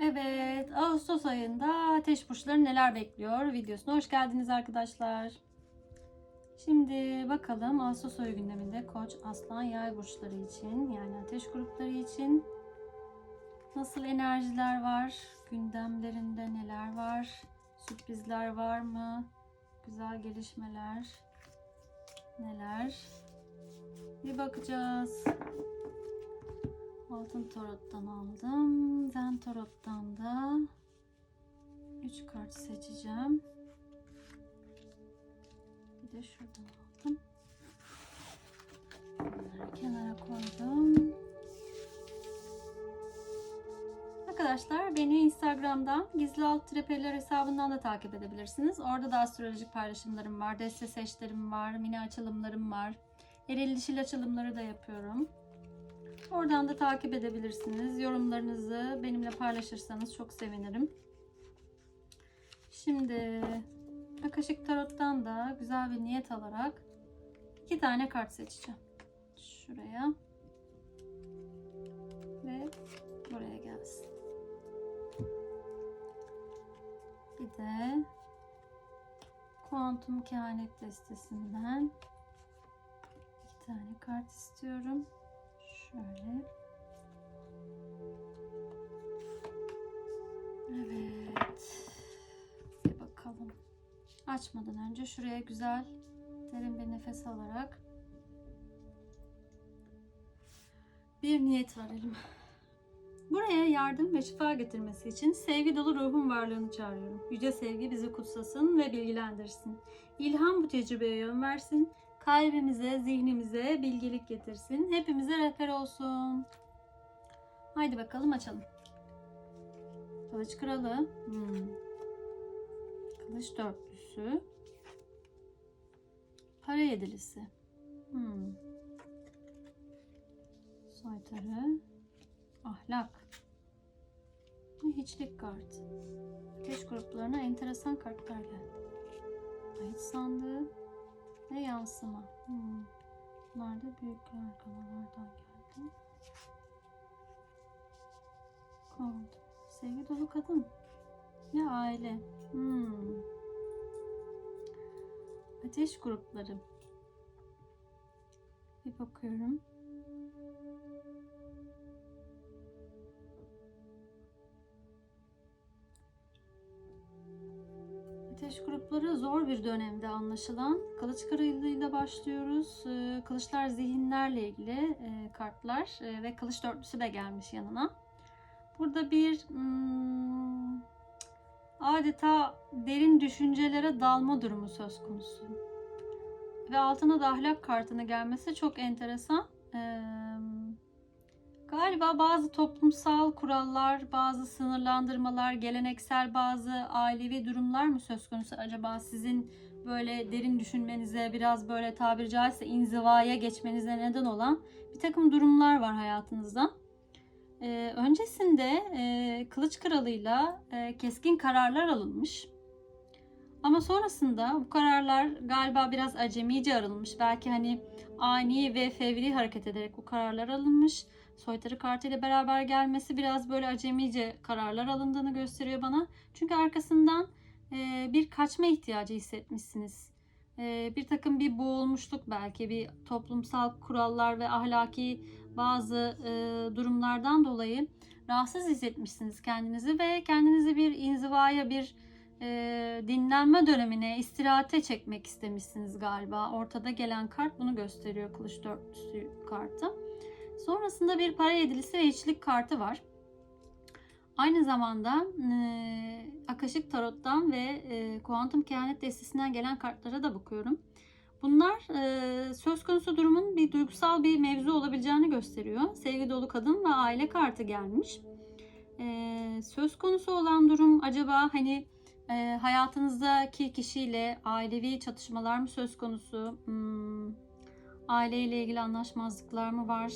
Evet, Ağustos ayında ateş burçları neler bekliyor videosuna hoş geldiniz arkadaşlar. Şimdi bakalım Ağustos ayı gündeminde Koç, Aslan, Yay burçları için yani ateş grupları için nasıl enerjiler var? Gündemlerinde neler var? Sürprizler var mı? Güzel gelişmeler neler? Bir bakacağız. Altın tarottan aldım. Zen tarottan da 3 kart seçeceğim. Bir de şuradan aldım. Bunları kenara koydum. Arkadaşlar beni Instagram'dan gizli alt trepeller hesabından da takip edebilirsiniz. Orada da astrolojik paylaşımlarım var, deste seçlerim var, mini açılımlarım var. Eril dişil açılımları da yapıyorum. Oradan da takip edebilirsiniz. Yorumlarınızı benimle paylaşırsanız çok sevinirim. Şimdi Akashic Tarot'tan da güzel bir niyet alarak iki tane kart seçeceğim. Şuraya ve buraya gelsin. Bir de Kuantum Kehanet destesinden iki tane kart istiyorum. Şöyle. Evet. Bir bakalım. Açmadan önce şuraya güzel derin bir nefes alarak bir niyet verelim. Buraya yardım ve şifa getirmesi için sevgi dolu ruhun varlığını çağırıyorum. Yüce sevgi bizi kutsasın ve bilgilendirsin. İlham bu tecrübeye yön versin. Kalbimize, zihnimize bilgelik getirsin. Hepimize rehber olsun. Haydi bakalım açalım. Kılıç kralı. Hmm. Kılıç dörtlüsü. Para yedilisi. Hmm. Soytarı. Ahlak. Hiçlik kartı. Ateş gruplarına enteresan kartlar geldi. Ayet sandığı ve yansıma. Hmm. Bunlar da büyük argamalardan geldi. Kod. Sevgi dolu kadın. Ve aile. Hmm. Ateş grupları. Bir bakıyorum. Ateş grupları zor bir dönemde anlaşılan. Kılıç kırığıyla başlıyoruz. Ee, Kılıçlar zihinlerle ilgili e, kartlar e, ve kılıç dörtlüsü de gelmiş yanına. Burada bir hmm, adeta derin düşüncelere dalma durumu söz konusu. Ve altına da ahlak kartını gelmesi çok enteresan. Ee, Galiba bazı toplumsal kurallar, bazı sınırlandırmalar, geleneksel bazı ailevi durumlar mı söz konusu acaba sizin böyle derin düşünmenize, biraz böyle tabiri caizse inzivaya geçmenize neden olan bir takım durumlar var hayatınızda. Ee, öncesinde e, Kılıç Kralı'yla e, keskin kararlar alınmış. Ama sonrasında bu kararlar galiba biraz acemice arılmış. Belki hani ani ve fevri hareket ederek bu kararlar alınmış soytarı kartıyla beraber gelmesi biraz böyle acemice kararlar alındığını gösteriyor bana. Çünkü arkasından e, bir kaçma ihtiyacı hissetmişsiniz. E, bir takım bir boğulmuşluk belki bir toplumsal kurallar ve ahlaki bazı e, durumlardan dolayı rahatsız hissetmişsiniz kendinizi ve kendinizi bir inzivaya bir e, dinlenme dönemine, istirahate çekmek istemişsiniz galiba. Ortada gelen kart bunu gösteriyor kılıç dörtlüsü kartı. Sonrasında bir para yedilisi ve hiçlik kartı var. Aynı zamanda e, Akashic Tarot'tan ve e, Kuantum Kehanet destesinden gelen kartlara da bakıyorum. Bunlar e, söz konusu durumun bir duygusal bir mevzu olabileceğini gösteriyor. Sevgi dolu kadın ve aile kartı gelmiş. E, söz konusu olan durum acaba hani e, hayatınızdaki kişiyle ailevi çatışmalar mı söz konusu? Hmm, aileyle ilgili anlaşmazlıklar mı var?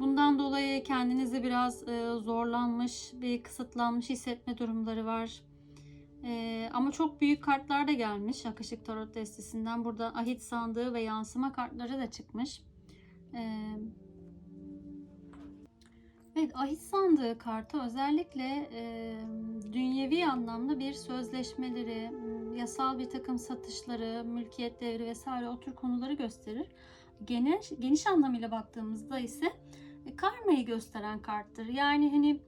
Bundan dolayı kendinizi biraz e, zorlanmış, bir kısıtlanmış hissetme durumları var. E, ama çok büyük kartlar da gelmiş Akışık Tarot destesinden. Burada ahit sandığı ve yansıma kartları da çıkmış. E, Evet, ahit sandığı kartı özellikle e, dünyevi anlamda bir sözleşmeleri, yasal bir takım satışları, mülkiyet devri vesaire o tür konuları gösterir. Geniş, geniş anlamıyla baktığımızda ise karmayı gösteren karttır. Yani hani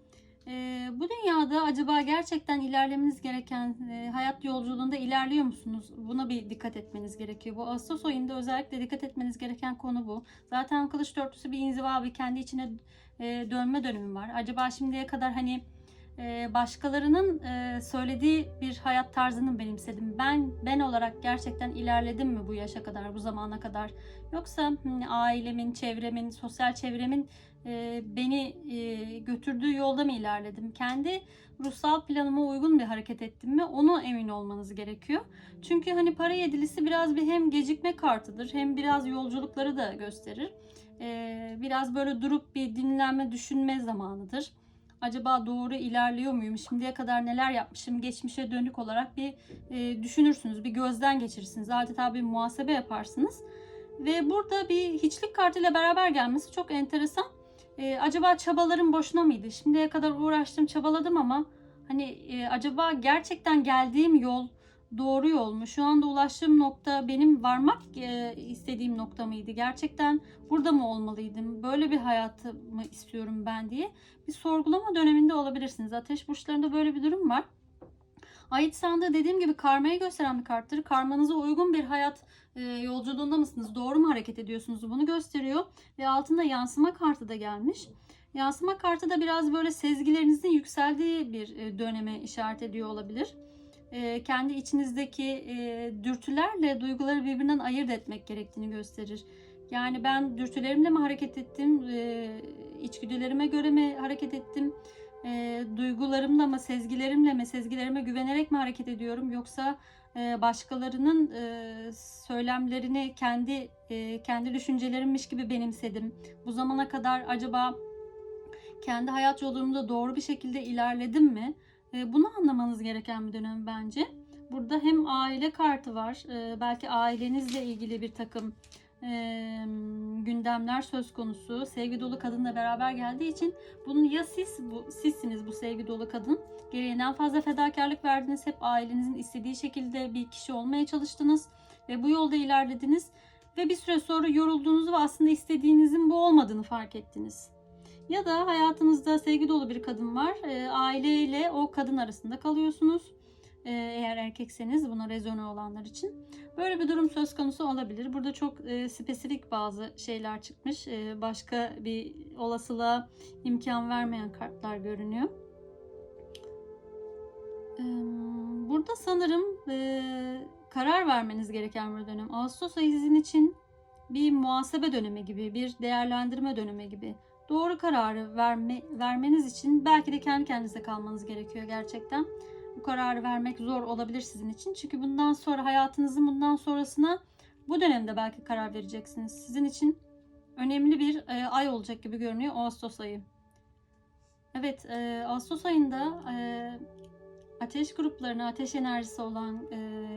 e, bu dünyada acaba gerçekten ilerlemeniz gereken e, hayat yolculuğunda ilerliyor musunuz? Buna bir dikkat etmeniz gerekiyor. Bu Ağustos ayında özellikle dikkat etmeniz gereken konu bu. Zaten kılıç dörtlüsü bir inziva, bir kendi içine e, dönme dönemi var. Acaba şimdiye kadar hani e, başkalarının e, söylediği bir hayat tarzını benimsedim? Ben ben olarak gerçekten ilerledim mi bu yaşa kadar, bu zamana kadar? Yoksa hı, ailemin, çevremin, sosyal çevremin e, beni e, götürdüğü yolda mı ilerledim? Kendi ruhsal planıma uygun bir hareket ettim mi? Onu emin olmanız gerekiyor. Çünkü hani para yedilisi biraz bir hem gecikme kartıdır hem biraz yolculukları da gösterir. Ee, biraz böyle durup bir dinlenme, düşünme zamanıdır. Acaba doğru ilerliyor muyum? Şimdiye kadar neler yapmışım? Geçmişe dönük olarak bir e, düşünürsünüz, bir gözden geçirirsiniz. Adeta bir muhasebe yaparsınız. Ve burada bir hiçlik kartıyla beraber gelmesi çok enteresan. Ee, acaba çabalarım boşuna mıydı? Şimdiye kadar uğraştım, çabaladım ama hani e, acaba gerçekten geldiğim yol doğru yol mu? Şu anda ulaştığım nokta benim varmak e, istediğim nokta mıydı? Gerçekten burada mı olmalıydım? Böyle bir hayatı mı istiyorum ben diye bir sorgulama döneminde olabilirsiniz. Ateş burçlarında böyle bir durum var. Ait sandığı dediğim gibi karmayı gösteren bir karttır. Karmanıza uygun bir hayat e, yolculuğunda mısınız? Doğru mu hareket ediyorsunuz? Bunu gösteriyor. Ve altında yansıma kartı da gelmiş. Yansıma kartı da biraz böyle sezgilerinizin yükseldiği bir e, döneme işaret ediyor olabilir. E, kendi içinizdeki e, dürtülerle duyguları birbirinden ayırt etmek gerektiğini gösterir. Yani ben dürtülerimle mi hareket ettim, e, içgüdülerime göre mi hareket ettim, duygularımla mı, sezgilerimle mi, sezgilerime güvenerek mi hareket ediyorum yoksa başkalarının söylemlerini kendi kendi düşüncelerimmiş gibi benimsedim. Bu zamana kadar acaba kendi hayat yolumda doğru bir şekilde ilerledim mi? E, bunu anlamanız gereken bir dönem bence. Burada hem aile kartı var, e, belki ailenizle ilgili bir takım e, gündemler söz konusu. Sevgi dolu kadınla beraber geldiği için bunun ya siz bu sizsiniz bu sevgi dolu kadın. Gereğinden fazla fedakarlık verdiniz. Hep ailenizin istediği şekilde bir kişi olmaya çalıştınız ve bu yolda ilerlediniz ve bir süre sonra yorulduğunuzu ve aslında istediğinizin bu olmadığını fark ettiniz. Ya da hayatınızda sevgi dolu bir kadın var. E, aileyle o kadın arasında kalıyorsunuz. E, eğer erkekseniz buna rezone olanlar için. Böyle bir durum söz konusu olabilir. Burada çok e, spesifik bazı şeyler çıkmış. E, başka bir olasılığa imkan vermeyen kartlar görünüyor. Burada sanırım e, karar vermeniz gereken bir dönem. Ağustos ayı sizin için bir muhasebe dönemi gibi, bir değerlendirme dönemi gibi. Doğru kararı verme, vermeniz için belki de kendi kendinize kalmanız gerekiyor gerçekten. Bu kararı vermek zor olabilir sizin için. Çünkü bundan sonra hayatınızın bundan sonrasına bu dönemde belki karar vereceksiniz. Sizin için önemli bir e, ay olacak gibi görünüyor Ağustos ayı. Evet, e, Ağustos ayında e, ateş gruplarına, ateş enerjisi olan e,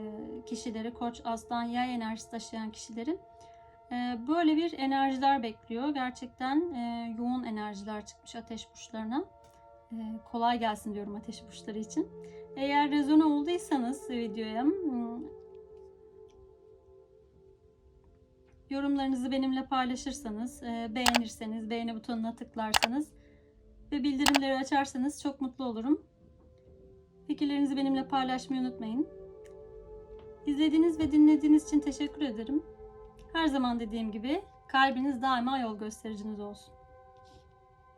kişileri, koç, aslan, yay enerjisi taşıyan kişilerin böyle bir enerjiler bekliyor. Gerçekten e, yoğun enerjiler çıkmış ateş burçlarına. E, kolay gelsin diyorum ateş burçları için. Eğer rezone olduysanız videoya hmm, yorumlarınızı benimle paylaşırsanız, e, beğenirseniz, beğeni butonuna tıklarsanız ve bildirimleri açarsanız çok mutlu olurum. Fikirlerinizi benimle paylaşmayı unutmayın. İzlediğiniz ve dinlediğiniz için teşekkür ederim. Her zaman dediğim gibi kalbiniz daima yol göstericiniz olsun.